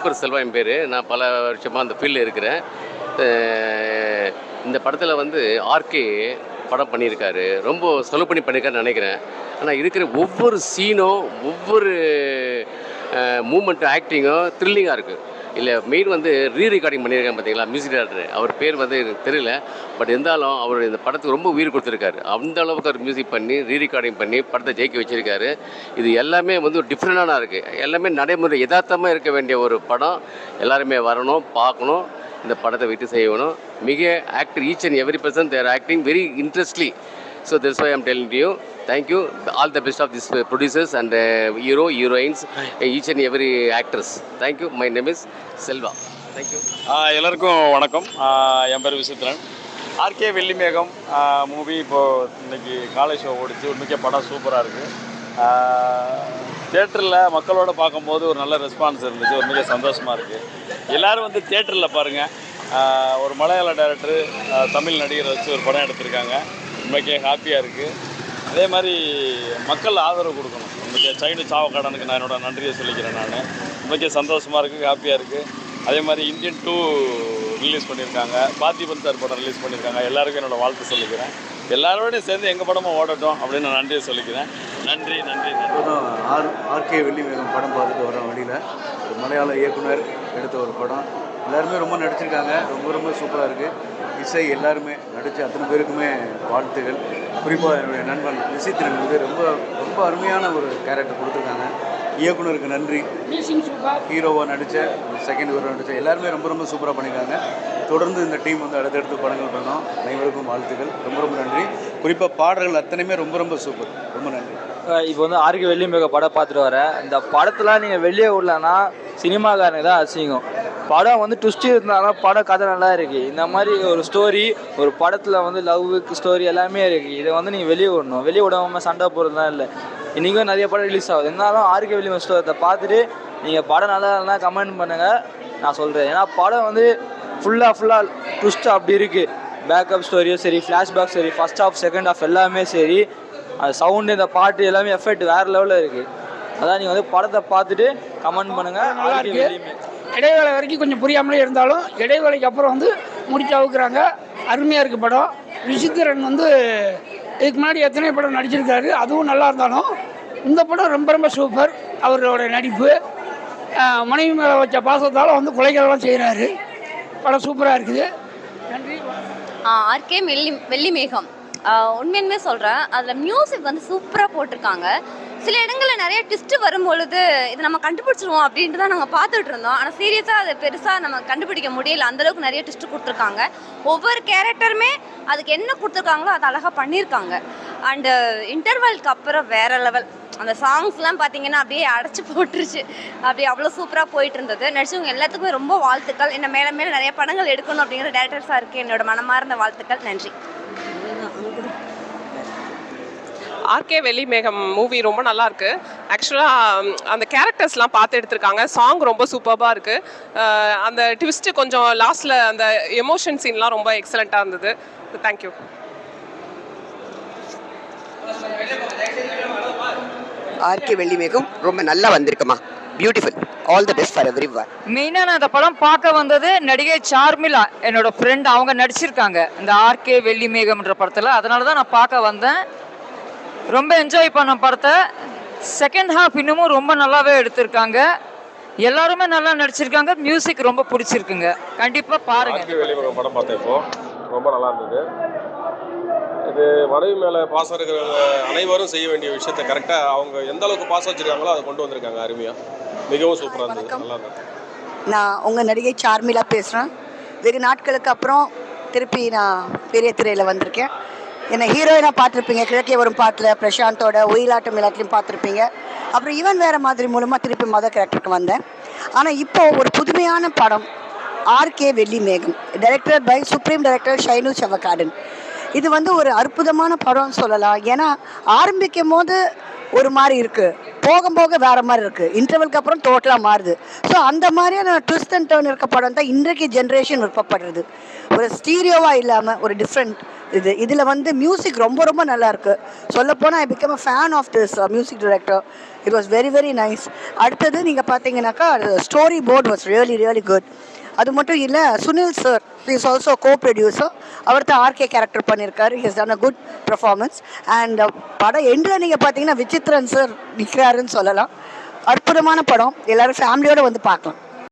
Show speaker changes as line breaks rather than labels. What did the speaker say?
Super Selva என் பேர். நான் பல வருஷமாக அந்த ஃபீல்டில் இருக்கிறேன். இந்த படத்தில் வந்து ஆர்கே படம் பண்ணியிருக்காரு. ரொம்ப செலவு பண்ணி பண்ணியிருக்காருன்னு நினைக்கிறேன். ஆனால் இருக்கிற ஒவ்வொரு சீனும் ஒவ்வொரு மூமெண்ட்டும் ஆக்டிங்கும் த்ரில்லிங்காக இருக்குது இல்லை மெயின் வந்து ரீ ரெக்கார்டிங் பண்ணியிருக்காங்க பார்த்தீங்களா மியூசிக் டேரக்டர் அவர் பேர் வந்து எனக்கு தெரியல பட் இருந்தாலும் அவர் இந்த படத்துக்கு ரொம்ப உயிர் கொடுத்துருக்காரு. அந்த அளவுக்கு அவர் மியூசிக் பண்ணி ரீ ரெக்கார்டிங் பண்ணி படத்தை ஜெயிக்க வச்சுருக்காரு. இது எல்லாமே வந்து ஒரு டிஃப்ரெண்டான இருக்குது எல்லாமே நடைமுறை யதார்த்தமாக இருக்க வேண்டிய ஒரு படம். எல்லாருமே வரணும் பார்க்கணும் இந்த படத்தை விட்டு செய்யணும். மிக actor each and every person their acting very interestingly so this I am telling you thank you all the best of this producers and hero heroines each and every actors thank you my name is Selva thank you
எல்லாருக்கும் வணக்கம். என் பேர் Visithiran. RK வெள்ளிமேகம் movie இப்போது இன்னைக்கு காலை show ஓடிச்சு. உண்மைக்கே படம் சூப்பராக இருக்குது தேட்டரில் மக்களோட பார்க்கும்போது ஒரு நல்ல ரெஸ்பான்ஸ் இருந்துச்சு. உண்மைக்கே சந்தோஷமாக இருக்குது எல்லோரும் வந்து தேட்டரில் பாருங்கள் ஒரு மலையாள டைரக்டர் தமிழ் நடிகரை வச்சு ஒரு படம் எடுத்திருக்காங்க. உண்மைக்கே ஹாப்பியாக இருக்குது அதே மாதிரி மக்கள் ஆதரவு கொடுக்கணும். இன்றைக்கி சைனு சாவக்காடனுக்கு நான் என்னோடய நன்றியை சொல்லிக்கிறேன் நான். இன்றைக்கி சந்தோஷமாக இருக்குது ஹாப்பியாக இருக்குது அதே மாதிரி இந்தியன் டூ ரிலீஸ் பண்ணியிருக்காங்க. பாத்தி சார் படம் ரிலீஸ் பண்ணியிருக்காங்க. எல்லாருக்கும் என்னோடய வாழ்த்து சொல்லிக்கிறேன். எல்லாரோடையும் சேர்ந்து எங்கள் படமும் ஓடட்டும் அப்படின்னு நான் நன்றியை சொல்லிக்கிறேன். நன்றி நன்றி
இப்போதான் ஆர் ஆர்கே வெள்ளிமேகம் படம் பார்த்துட்டு வர வழியில் ஒரு மலையாள இயக்குனர் எடுத்த ஒரு படம். எல்லாருமே ரொம்ப நடிச்சிருக்காங்க. ரொம்ப ரொம்ப சூப்பராக இருக்குது இசை எல்லாருமே நடித்த அத்தனை பேருக்குமே வாழ்த்துகள். குறிப்பாக என்னுடைய நண்பன் விசித்திரன் வந்து ரொம்ப ரொம்ப அருமையான ஒரு கேரக்டர் கொடுத்துருக்காங்க. இயக்குனருக்கு நன்றி. ஹீரோவாக நடித்த செகண்ட் ஹீரோ நடித்த எல்லாருமே ரொம்ப ரொம்ப சூப்பராக பண்ணியிருக்காங்க தொடர்ந்து இந்த டீம் வந்து அடுத்தடுத்து படங்கள் பண்ணோம். அனைவருக்கும் வாழ்த்துக்கள். ரொம்ப ரொம்ப நன்றி. குறிப்பாக பாடல்கள் அத்தனையுமே ரொம்ப ரொம்ப சூப்பர் ரொம்ப நன்றி.
இப்போ வந்து ஆர்கே வெள்ளிமேக படம் பார்த்துட்டு வரேன் இந்த படத்தில் நீங்கள் வெளியே விடலன்னா சினிமாக்காரனுக்கு தான் அசிங்கம். படம் வந்து ட்விஸ்ட் இருந்தாலும் படம் கதை நல்லா இருக்குது இந்த மாதிரி ஒரு ஸ்டோரி ஒரு படத்தில் வந்து லவ்வுக்கு ஸ்டோரி எல்லாமே இருக்குது இதை வந்து நீங்கள் வெளியே விடணும். வெளியே விடாம சண்டை போடுறதுலாம் இல்லை. இன்றைக்கும் நிறைய படம் ரிலீஸ் ஆகுது. இருந்தாலும் ஆர்கே வெள்ளி ஸ்டோரத்தை பார்த்துட்டு நீங்கள் படம் நல்லா இல்லைனா கமெண்ட் பண்ணுங்கள் நான் சொல்கிறேன் ஏன்னா படம் வந்து ஃபுல்லாக ஃபுல்லாக ட்விஸ்ட் அப்படி இருக்குது பேக்கப் ஸ்டோரியும் சரி ஃப்ளாஷ்பேக் சரி ஃபஸ்ட் ஹாஃப் செகண்ட் ஹாஃப் எல்லாமே சரி. அது சவுண்டு இந்த பாட்டு எல்லாமே எஃபெக்ட் வேறு லெவலில் இருக்குது அதான் நீங்கள் வந்து படத்தை பார்த்துட்டு கமெண்ட் பண்ணுங்கள்
இடைவேளை வரைக்கும் கொஞ்சம் புரியாமலே இருந்தாலும் இடைவேளைக்கு அப்புறம் வந்து முடிச்சு அவுக்குறாங்க. அருமையாக இருக்குது படம். விசித்திரன் வந்து இதுக்கு முன்னாடி எத்தனை படம் நடிச்சிருக்காரு அதுவும் நல்லா இருந்தாலும் இந்த படம் ரொம்ப ரொம்ப சூப்பர். அவரோட நடிப்பு மனைவி மேலே வச்ச பாசத்தால் வந்து கொலைகள்லாம் செய்கிறாரு படம் சூப்பராக இருக்குது. நன்றி.
ஆர்கே வெள்ளி வெள்ளி மேகம் உண்மையுமே சொல்கிறேன் அதில் மியூசிக் வந்து சூப்பராக போட்டிருக்காங்க. சில இடங்களில் நிறைய ட்விஸ்ட் வரும் பொழுது இதை நம்ம கண்டுபிடிச்சிருவோம் அப்படின்ட்டு தான் நாங்கள் பார்த்துட்டு இருந்தோம். ஆனால் சீரியஸாக அதை பெருசாக நம்ம கண்டுபிடிக்க முடியல. அந்தளவுக்கு நிறைய ட்விஸ்ட் கொடுத்துருக்காங்க. ஒவ்வொரு கேரக்டருமே அதுக்கு என்ன கொடுத்துருக்காங்களோ அதை அழகாக பண்ணியிருக்காங்க. அண்டு இன்டர்வல்க்கு அப்புறம் வேற லெவல் அந்த சாங்ஸ்லாம் பார்த்தீங்கன்னா அப்படியே அடைச்சி போட்டுருச்சு. அப்படி அவ்வளோ சூப்பராக போயிட்டு இருந்தது. நடிச்சவங்க எல்லாத்துக்குமே ரொம்ப வாழ்த்துக்கள். என்ன மேலே மேலே நிறைய படங்கள் எடுக்கணும் அப்படிங்கிற டேரக்டர்ஸாக இருக்குது என்னோட மனமார்ந்த வாழ்த்துக்கள். நன்றி.
ஆர்கே வெள்ளி மேகம் மூவி ரொம்ப நல்லா இருக்கு ஆக்சுவலாக அந்த கேரக்டர்ஸ்லாம் பார்த்து எடுத்திருக்காங்க. சாங் ரொம்ப சூப்பராக இருக்கு. அந்த ட்விஸ்ட்டு கொஞ்சம் லாஸ்ட்டில் அந்த எமோஷன் சீன்லாம் ரொம்ப எக்ஸலண்ட்டாக இருந்தது. தேங்க்யூ
ஆர்கே வெள்ளிமேகம் ரொம்ப நல்லா வந்திருக்குமா? Beautiful all the best for everyone
மெயினாக நான் இந்த படம் பார்க்க வந்தது நடிகை சார்மிளா என்னோட ஃப்ரெண்ட் அவங்க நடிச்சிருக்காங்க. இந்த ஆர்கே வெள்ளிமேகம்ன்ற படத்தில். அதனால தான் நான் பார்க்க வந்தேன். ரொம்ப என்ஜாய் பண்ண படத்தை. செகண்ட் ஹாஃப் இன்னமும் ரொம்ப நல்லாவே எடுத்திருக்காங்க. எல்லாருமே நல்லா நடிச்சிருக்காங்க. மியூசிக் ரொம்ப பிடிச்சிருக்குங்க. கண்டிப்பாக பாருங்க.
படம் பார்த்தேன் இப்போ. ரொம்ப நல்லா இருந்தது. இது மனைவி மேலே பாசம் இருக்கிறவங்க அனைவரும் செய்ய வேண்டிய விஷயத்தை கரெக்டாக அவங்க எந்த அளவுக்கு பாசம் வச்சிருக்காங்களோ அதை கொண்டு வந்திருக்காங்க அருமையாக மிகவும் சூப்பராக இருந்தது. நல்லா இருந்தது.
நான் உங்கள் நடிகை சார்மிளா பேசுகிறேன் வெகு நாட்களுக்கு அப்புறம் திருப்பி நான் பெரிய திரையில் வந்திருக்கேன். என்னை ஹீரோயினாக பார்த்துருப்பீங்க. கிழக்கே வரும் பாட்டில் பிரசாந்தோட ஒயிலாட்டம் எல்லாத்துலேயும் பார்த்துருப்பீங்க. அப்புறம் ஈவன் வேறு மாதிரி மூலமாக திருப்பி மத கேரக்டருக்கு வந்தேன். ஆனால் இப்போ ஒரு புதுமையான படம் RK Velli Megam director by supreme director Shainu செவகார்டன் இது வந்து ஒரு அற்புதமான படம்னு சொல்லலாம். ஏன்னா ஆரம்பிக்கும் போது ஒரு மாதிரி இருக்குது போக போக வேறு மாதிரி இருக்குது இன்டர்வலுக்கு அப்புறம் டோட்டலாக மாறுது. ஸோ அந்த மாதிரியான ட்விஸ்ட் அண்ட் டேர்ன் இருக்க படம் தான் இன்றைக்கு ஜென்ரேஷன் விருப்பப்படுறது. ஒரு ஸ்டீரியோவாக இல்லாமல் ஒரு டிஃப்ரெண்ட் இது இதில் வந்து மியூசிக் ரொம்ப ரொம்ப நல்லா இருக்கு. சொல்லப்போனால் I become a fan of this music director it was very very nice அடுத்தது நீங்கள் பார்த்தீங்கன்னாக்கா story board was really really good அது மட்டும் இல்லை Sunil sir is also co producer அவர் தான் ஆர்கே கேரக்டர் பண்ணியிருக்காரு his done a good performance and படம் எண்டில் நீங்கள் பார்த்தீங்கன்னா விசித்ரன் சார் நிற்கிறாருன்னு சொல்லலாம். அற்புதமான படம். எல்லோரும் ஃபேமிலியோடு வந்து பார்க்கலாம்.